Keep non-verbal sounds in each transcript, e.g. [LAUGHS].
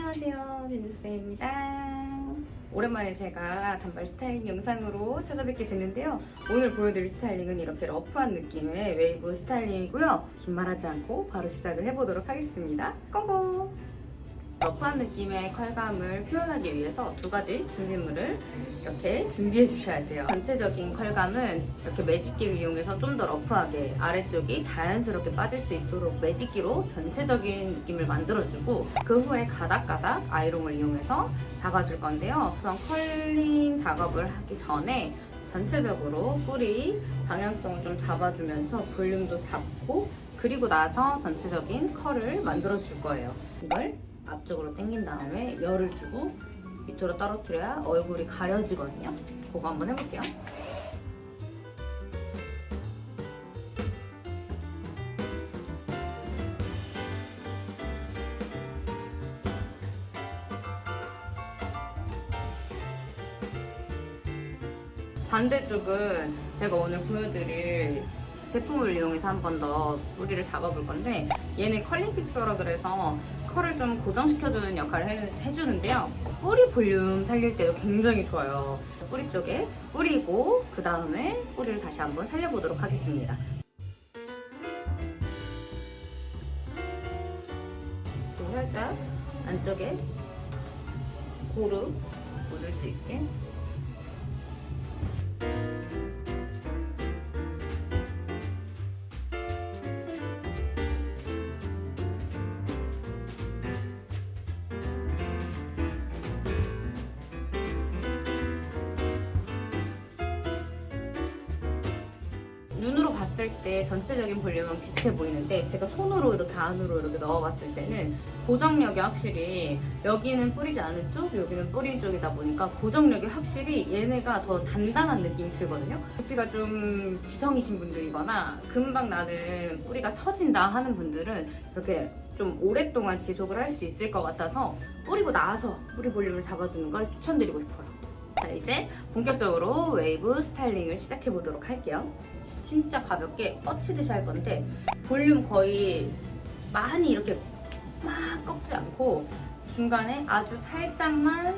안녕하세요 진주쌤입니다. 오랜만에 제가 단발 스타일링 영상으로 찾아뵙게 됐는데요. 오늘 보여드릴 스타일링은 이렇게 러프한 느낌의 웨이브 스타일링이고요. 긴 말하지 않고 바로 시작을 해보도록 하겠습니다. 고고 러프한 느낌의 컬감을 표현하기 위해서 두 가지 준비물을 이렇게 준비해 주셔야 돼요. 전체적인 컬감은 이렇게 매직기를 이용해서 좀 더 러프하게 아래쪽이 자연스럽게 빠질 수 있도록 매직기로 전체적인 느낌을 만들어주고 그 후에 가닥가닥 아이롱을 이용해서 잡아줄 건데요. 우선 컬링 작업을 하기 전에 전체적으로 뿌리 방향성을 좀 잡아주면서 볼륨도 잡고 그리고 나서 전체적인 컬을 만들어 줄 거예요. 이걸 앞쪽으로 당긴 다음에 열을 주고 밑으로 떨어뜨려야 얼굴이 가려지거든요. 그거 한번 해볼게요. 반대쪽은 제가 오늘 보여드릴 제품을 이용해서 한 번 더 뿌리를 잡아볼 건데 얘는 컬링 픽서라 그래서 컬을 좀 고정시켜주는 역할을 해, 해주는데요. 뿌리 볼륨 살릴 때도 굉장히 좋아요. 뿌리 쪽에 뿌리고 그 다음에 뿌리를 다시 한번 살려보도록 하겠습니다. 그리고 살짝 안쪽에 고루 묻을 수 있게 봤을 때 전체적인 볼륨은 비슷해 보이는데 제가 손으로 이렇게 안으로 이렇게 넣어봤을 때는 고정력이 확실히 여기는 뿌리지 않은 쪽, 여기는 뿌린 쪽이다 보니까 고정력이 확실히 얘네가 더 단단한 느낌이 들거든요. 두피가 좀 지성이신 분들이거나 금방 나는 뿌리가 처진다 하는 분들은 이렇게 좀 오랫동안 지속을 할 수 있을 것 같아서 뿌리고 나서 뿌리 볼륨을 잡아주는 걸 추천드리고 싶어요. 자 이제 본격적으로 웨이브 스타일링을 시작해 보도록 할게요. 진짜 가볍게 뻗치듯이 할 건데 볼륨 거의 많이 이렇게 막 꺾지 않고 중간에 아주 살짝만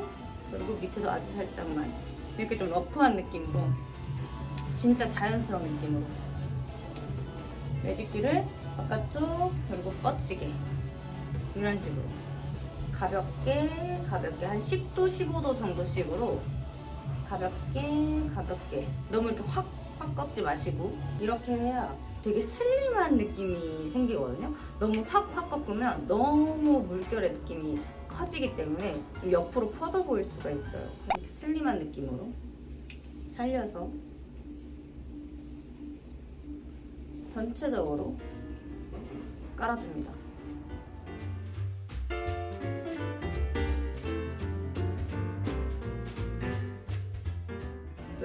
그리고 밑에도 아주 살짝만 이렇게 좀 러프한 느낌으로 진짜 자연스러운 느낌으로 매직기를 바깥쪽 그리고 뻗치게 이런 식으로 가볍게 가볍게 한 10도 15도 정도씩으로 가볍게 가볍게. 너무 이렇게 확, 확 꺾지 마시고. 이렇게 해야 되게 슬림한 느낌이 생기거든요. 너무 확확 꺾으면 너무 물결의 느낌이 커지기 때문에 좀 옆으로 퍼져 보일 수가 있어요. 이렇게 슬림한 느낌으로. 살려서. 전체적으로 깔아줍니다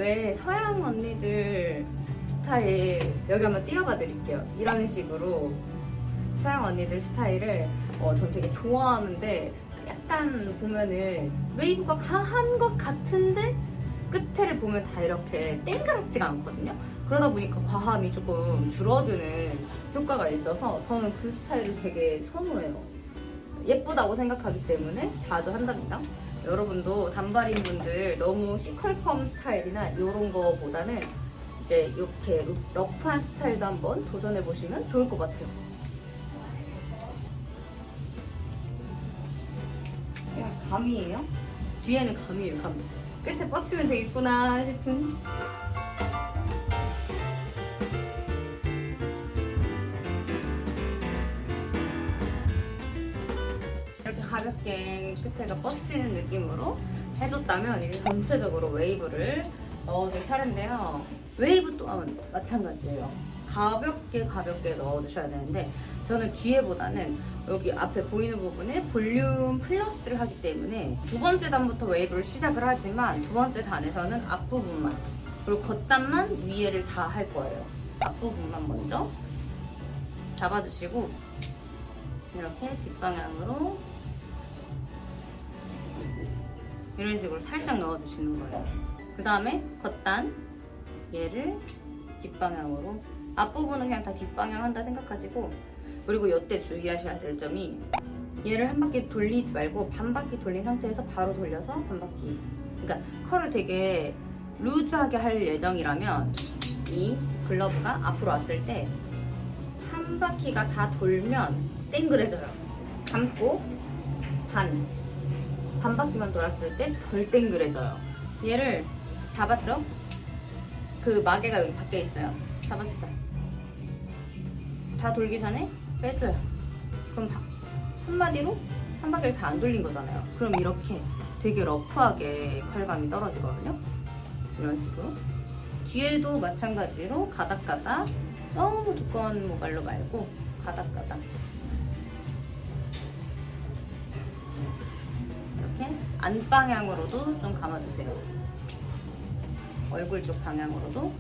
왜 서양 언니들 스타일 여기 한번 띄워봐 드릴게요. 이런 식으로 서양 언니들 스타일을 어, 전 되게 좋아하는데 약간 보면은 웨이브가 강한 것 같은데 끝에를 보면 다 이렇게 땡그랗지가 않거든요. 그러다 보니까 과함이 조금 줄어드는 효과가 있어서 저는 그 스타일을 되게 선호해요. 예쁘다고 생각하기 때문에 자주 한답니다. 여러분도 단발인 분들 너무 시컬컴 스타일이나 이런 거보다는 이제 이렇게 러프한 스타일도 한번 도전해 보시면 좋을 것 같아요. 그냥 감이에요. 뒤에는 감이에요, 감. 끝에 뻗치면 되겠구나 싶은. 가볍게 끝에가 뻗치는 느낌으로 해줬다면 이제 전체적으로 웨이브를 넣어줄 차례인데요. 웨이브 또한 마찬가지예요. 가볍게 가볍게 넣어주셔야 되는데 저는 뒤에보다는 여기 앞에 보이는 부분에 볼륨 플러스를 하기 때문에 두 번째 단부터 웨이브를 시작을 하지만 두 번째 단에서는 앞부분만 그리고 겉단만 위에를 다 할 거예요. 앞부분만 먼저 잡아주시고 이렇게 뒷방향으로 이런 식으로 살짝 넣어주시는 거예요. 그 다음에 겉단 얘를 뒷방향으로 앞부분은 그냥 다 뒷방향 한다 생각하시고 그리고 이때 주의하셔야 될 점이 얘를 한 바퀴 돌리지 말고 반 바퀴 돌린 상태에서 바로 돌려서 반 바퀴. 그러니까 컬을 되게 루즈하게 할 예정이라면 이 글러브가 앞으로 왔을 때 한 바퀴가 다 돌면 땡그레져요. 감고 반. 반 바퀴만 돌았을 때 덜 땡그레져요. 얘를 잡았죠? 그 마개가 여기 밖에 있어요. 잡았어. 다 돌기 전에 빼줘요. 그럼 바- 한마디로 한 바퀴를 다 안 돌린 거잖아요. 그럼 이렇게 되게 러프하게 컬감이 떨어지거든요. 이런 식으로. 뒤에도 마찬가지로 가닥가닥 너무 두꺼운 모발로 말고 가닥가닥 안방향으로도 좀 감아주세요. 얼굴 쪽 방향으로도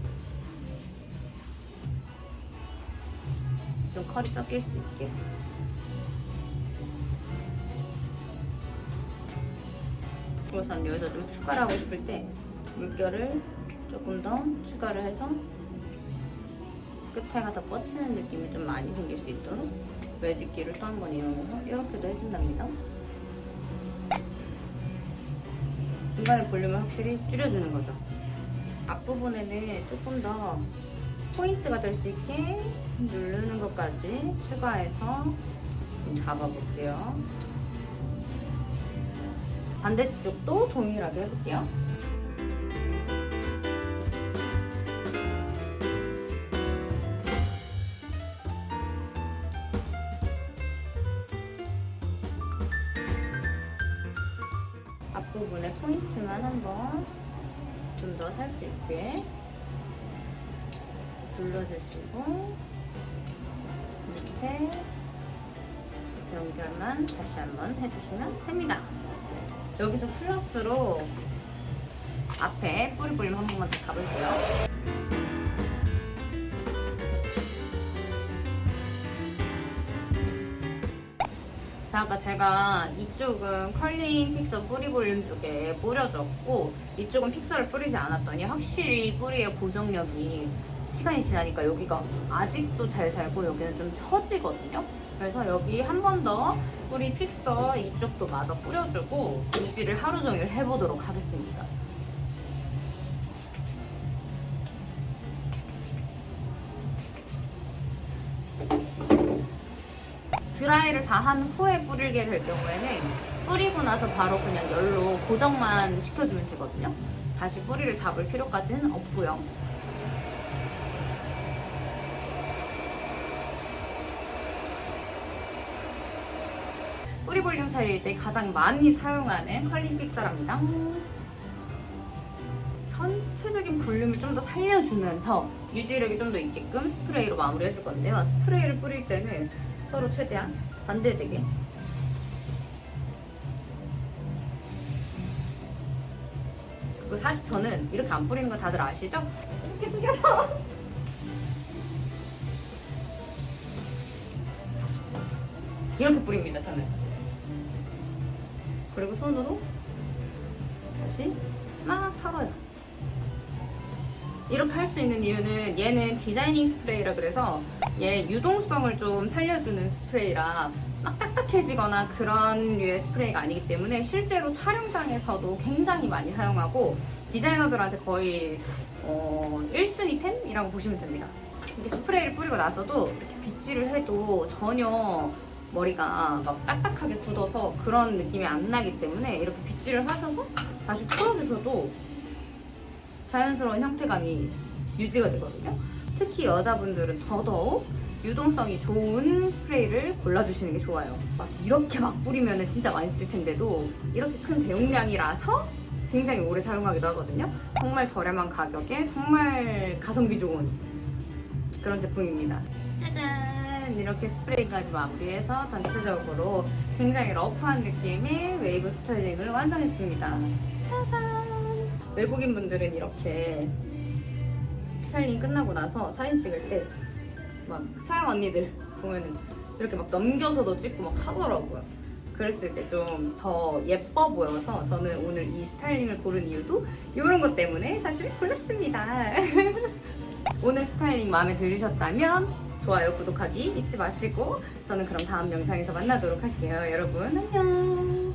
좀 컬이 섞일 수 있게 우선 여기서 좀 추가를 하고 싶을 때 물결을 조금 더 추가를 해서 끝에가 더 뻗치는 느낌이 좀 많이 생길 수 있도록 매직기를 또 한 번 이용해서 이렇게도 해준답니다. 중간에 볼륨을 확실히 줄여주는 거죠. 앞부분에는 조금 더 포인트가 될 수 있게 누르는 것까지 추가해서 좀 잡아볼게요. 반대쪽도 동일하게 해볼게요. 앞부분에 포인트만 한번 좀 더 살 수 있게 눌러주시고 밑에 연결만 다시 한번 해주시면 됩니다. 여기서 플러스로 앞에 뿌리 볼륨 한 번만 더 가볼게요. 자, 아까 제가 이쪽은 컬링 픽서 뿌리 볼륨 쪽에 뿌려줬고 이쪽은 픽서를 뿌리지 않았더니 확실히 뿌리의 고정력이 시간이 지나니까 여기가 아직도 잘 살고 여기는 좀 처지거든요. 그래서 여기 한 번 더 뿌리 픽서 이쪽도 마저 뿌려주고 유지를 하루 종일 해보도록 하겠습니다. 드라이를 다 한 후에 뿌리게 될 경우에는 뿌리고 나서 바로 그냥 열로 고정만 시켜주면 되거든요. 다시 뿌리를 잡을 필요까지는 없고요. 뿌리 볼륨 살릴 때 가장 많이 사용하는 컬링 픽서랍니다. 전체적인 볼륨을 좀 더 살려주면서 유지력이 좀 더 있게끔 스프레이로 마무리해줄 건데요. 스프레이를 뿌릴 때는 서로 최대한 반대되게. 그리고 사실 저는 이렇게 안 뿌리는 거 다들 아시죠? 이렇게 숙여서. 이렇게 뿌립니다 저는. 그리고 손으로 다시 막 털어요. 이렇게 할 수 있는 이유는 얘는 디자이닝 스프레이라 그래서 얘 유동성을 좀 살려주는 스프레이라 막 딱딱해지거나 그런 류의 스프레이가 아니기 때문에 실제로 촬영장에서도 굉장히 많이 사용하고 디자이너들한테 거의 어, 1순위 템이라고 보시면 됩니다. 이게 스프레이를 뿌리고 나서도 이렇게 빗질을 해도 전혀 머리가 막 딱딱하게 굳어서 그런 느낌이 안 나기 때문에 이렇게 빗질을 하셔서 다시 풀어주셔도 자연스러운 형태감이 유지가 되거든요. 특히 여자분들은 더더욱 유동성이 좋은 스프레이를 골라주시는 게 좋아요. 막 이렇게 막 뿌리면 진짜 많이 쓸 텐데도 이렇게 큰 대용량이라서 굉장히 오래 사용하기도 하거든요. 정말 저렴한 가격에 정말 가성비 좋은 그런 제품입니다. 짜잔! 이렇게 스프레이까지 마무리해서 전체적으로 굉장히 러프한 느낌의 웨이브 스타일링을 완성했습니다. 짜잔! 외국인 분들은 이렇게 스타일링 끝나고 나서 사진 찍을 때 막 서양 언니들 보면은 이렇게 막 넘겨서도 찍고 막 하더라고요. 그랬을 때 좀 더 예뻐 보여서 저는 오늘 이 스타일링을 고른 이유도 이런 것 때문에 사실 골랐습니다. [LAUGHS] 오늘 스타일링 마음에 들으셨다면 좋아요, 구독하기 잊지 마시고 저는 그럼 다음 영상에서 만나도록 할게요. 여러분 안녕.